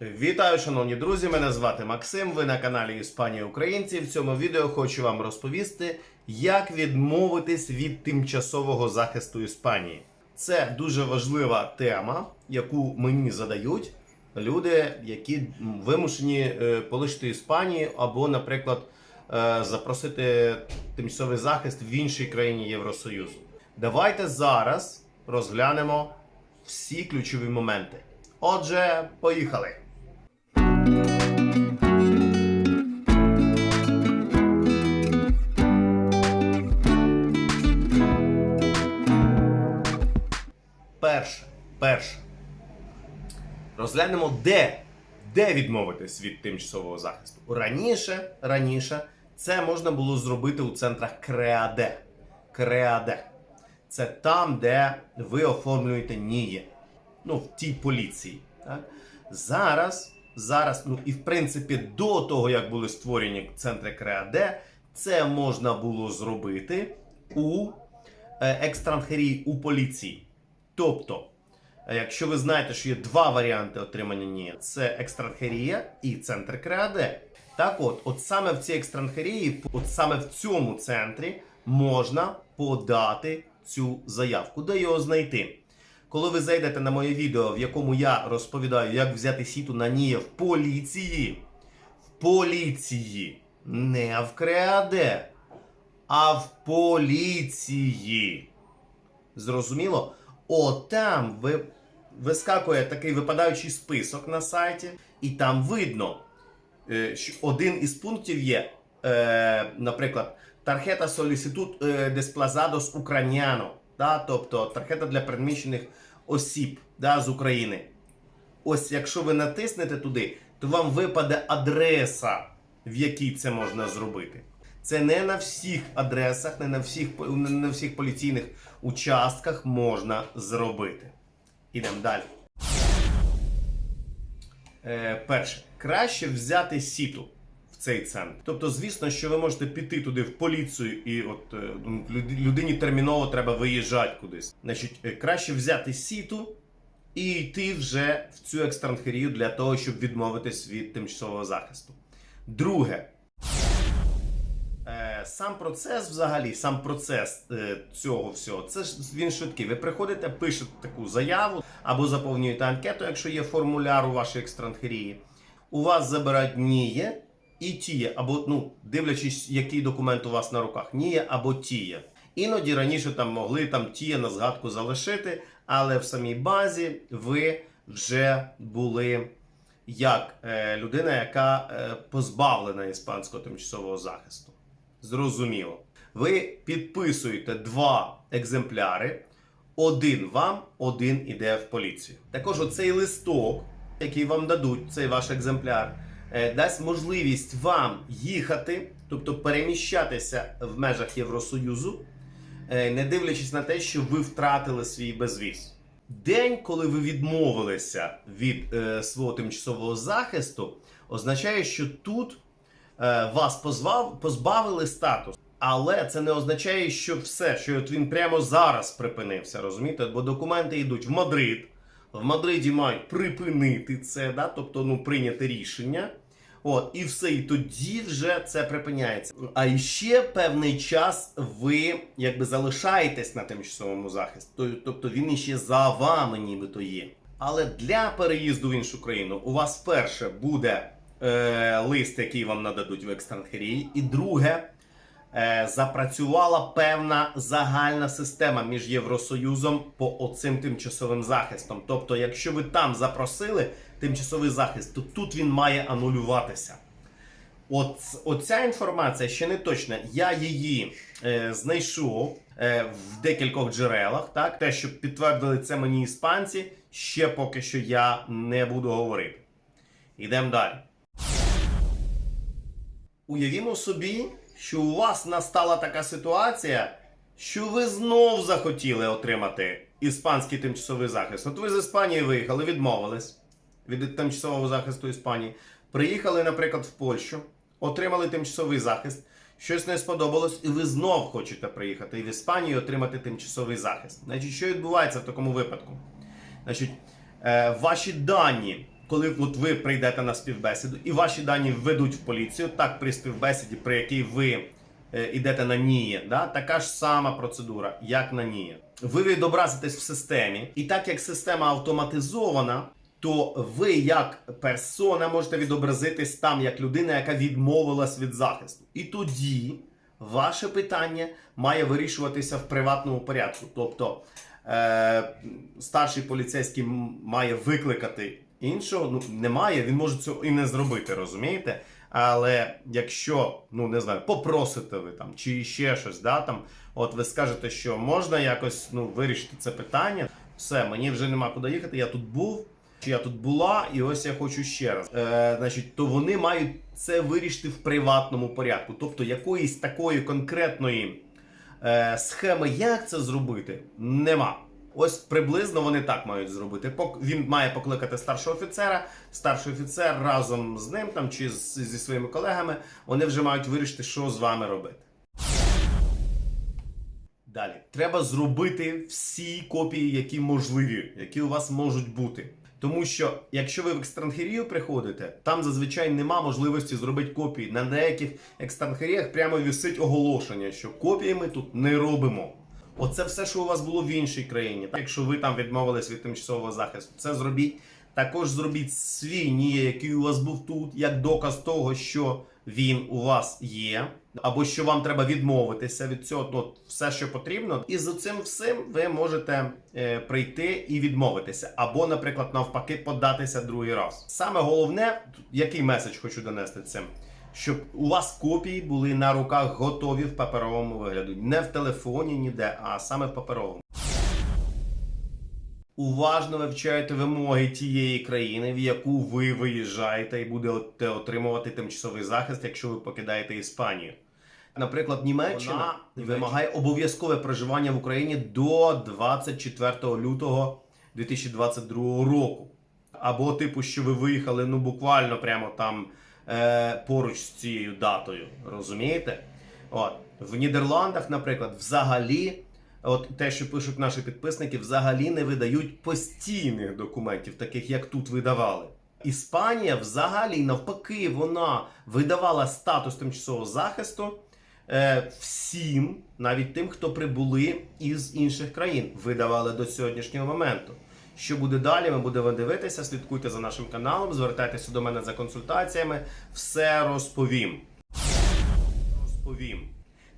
Вітаю, шановні друзі! Мене звати Максим. Ви на каналі Іспанія Українці. В цьому відео хочу вам розповісти, як відмовитись від тимчасового захисту Іспанії. Це дуже важлива тема, яку мені задають люди, які вимушені е, полишити Іспанію або, наприклад, е, запросити тимчасовий захист в іншій країні Євросоюзу. Давайте зараз розглянемо всі ключові моменти. Отже, поїхали. Перше, перше. Розглянемо, де, де відмовитись від тимчасового захисту. Раніше, раніше це можна було зробити у центрах Креаде. Креаде. Це там, де ви оформлюєте НІЄ. Ну, в тій поліції. Так? Зараз, зараз, ну і в принципі, до того, як були створені центри Креаде, це можна було зробити у е, екстранхерії у поліції. Тобто, е, якщо ви знаєте, що є два варіанти отримання НІЕ, це екстранхерія і центр Креаде. Так от, от саме в цій екстранхерії, от саме в цьому центрі можна подати цю заявку. Де його знайти? Коли ви зайдете на моє відео, в якому я розповідаю, як взяти сіту на НІЕ в поліції, в поліції, не в Креаде, а в поліції. Зрозуміло? От там ви вискакує такий випадаючий список на сайті, і там видно, е, що один із пунктів є, е, наприклад, тархета соліситут десплазадос Украняно, да, тобто тархета для переміщених осіб да, з України. Ось якщо ви натиснете туди, то вам випаде адреса, в якій це можна зробити. Це не на всіх адресах, не на всіх, не на всіх поліційних участках можна зробити. Ідемо далі. Е, перше, краще взяти сіту цей центр. Тобто, звісно, що ви можете піти туди в поліцію, і от е, люд- людині терміново треба виїжджати кудись. Значить, е, краще взяти сіту і йти вже в цю екстранхерію для того, щоб відмовитись від тимчасового захисту. Друге, Е, Сам процес, взагалі, сам процес цього всього, це ж він швидкий. Ви приходите, пишете таку заяву або заповнюєте анкету, якщо є формуляр у вашій екстранхерії. У вас забирають НІЄ і тіє, або ну, дивлячись, який документ у вас на руках, НІЄ або тіє. Іноді раніше там могли там тіє на згадку залишити, але в самій базі ви вже були як е, людина, яка е, позбавлена іспанського тимчасового захисту. Зрозуміло. Ви підписуєте два екземпляри, один вам, один іде в поліцію. Також оцей листок, який вам дадуть, цей ваш екземпляр, дасть можливість вам їхати, тобто переміщатися в межах Євросоюзу, е, не дивлячись на те, що ви втратили свій безвіз. День, коли ви відмовилися від е, свого тимчасового захисту, означає, що тут е, вас позвав, позбавили статусу. Але це не означає, що все, що от він прямо зараз припинився, розумієте? Бо документи йдуть в Мадрид. В Мадриді мають припинити це, да? тобто ну, прийняти рішення. От, і все, і тоді вже це припиняється. А іще певний час ви якби залишаєтесь на тимчасовому захисті. Тобто він іще за вами нібито є. Але для переїзду в іншу країну у вас вперше буде е, лист, який вам нададуть в екстранхерії, і друге. Е, Запрацювала певна загальна система між Євросоюзом по оцим тимчасовим захистом. Тобто, якщо ви там запросили тимчасовий захист, то тут він має анулюватися. От оця інформація ще не точна. Я її е, знайшов е, в декількох джерелах. Так, те, що підтвердили це мені іспанці, ще поки що я не буду говорити. Йдемо далі. Уявімо собі, що у вас настала така ситуація, що ви знов захотіли отримати іспанський тимчасовий захист. От ви з Іспанії виїхали, відмовились від тимчасового захисту Іспанії. Приїхали, наприклад, в Польщу, отримали тимчасовий захист, щось не сподобалось, і ви знов хочете приїхати в Іспанію і отримати тимчасовий захист. Значить, що відбувається в такому випадку? Значить, е, ваші дані коли от ви прийдете на співбесіду і ваші дані введуть в поліцію, так при співбесіді, при якій ви е, йдете на НІЄ, да, така ж сама процедура, як на НІЄ. Ви відобразитесь в системі, і так як система автоматизована, то ви як персона можете відобразитись там як людина, яка відмовилась від захисту. І тоді ваше питання має вирішуватися в приватному порядку. Тобто е, старший поліцейський має викликати іншого. Ну немає, він може цього і не зробити, розумієте? Але якщо, ну не знаю, попросите ви там чи ще щось, да, там, от ви скажете, що можна якось ну, вирішити це питання, все, мені вже нема куди їхати, я тут був. Чи я тут була, і ось я хочу ще раз. Е, значить, то вони мають це вирішити в приватному порядку. Тобто якоїсь такої конкретної е, схеми, як це зробити, нема. Ось приблизно вони так мають зробити. Він має покликати старшого офіцера. Старший офіцер разом з ним там чи зі своїми колегами вони вже мають вирішити, що з вами робити. Далі треба зробити всі копії, які можливі, які у вас можуть бути. Тому що якщо ви в екстрангерію приходите, там зазвичай нема можливості зробити копії. На деяких екстрангеріях прямо висить оголошення, що копії ми тут не робимо. Оце все, що у вас було в іншій країні. Якщо ви там відмовились від тимчасового захисту, це зробіть. Також зробіть свій НІЄ, який у вас був тут, як доказ того, що він у вас є, або що вам треба відмовитися від цього, от все, що потрібно. І з цим всім ви можете е, прийти і відмовитися, або, наприклад, навпаки, податися другий раз. Саме головне, який меседж хочу донести цим. Щоб у вас копії були на руках готові в паперовому вигляді, не в телефоні ніде, а саме в паперовому. Уважно вивчайте вимоги тієї країни, в яку ви виїжджаєте, і будете отримувати тимчасовий захист, якщо ви покидаєте Іспанію. Наприклад, Німеччина вимагає обов'язкове проживання в Україні до 24 лютого 2022 року. Або, типу, що ви виїхали ну буквально прямо там е, поруч з цією датою. Розумієте? От. В Нідерландах, наприклад, взагалі, от те, що пишуть наші підписники, взагалі не видають постійних документів, таких як тут видавали. Іспанія взагалі навпаки вона видавала статус тимчасового захисту е, всім, навіть тим, хто прибули із інших країн, видавали до сьогоднішнього моменту. Що буде далі, ми будемо дивитися. Слідкуйте за нашим каналом, звертайтеся до мене за консультаціями. Все розповім. Розповім.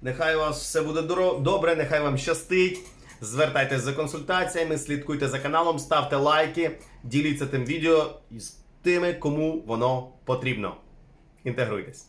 Нехай у вас все буде добре, нехай вам щастить. Звертайтеся за консультаціями, слідкуйте за каналом, ставте лайки, діліться тим відео із тими, кому воно потрібно. Інтегруйтесь.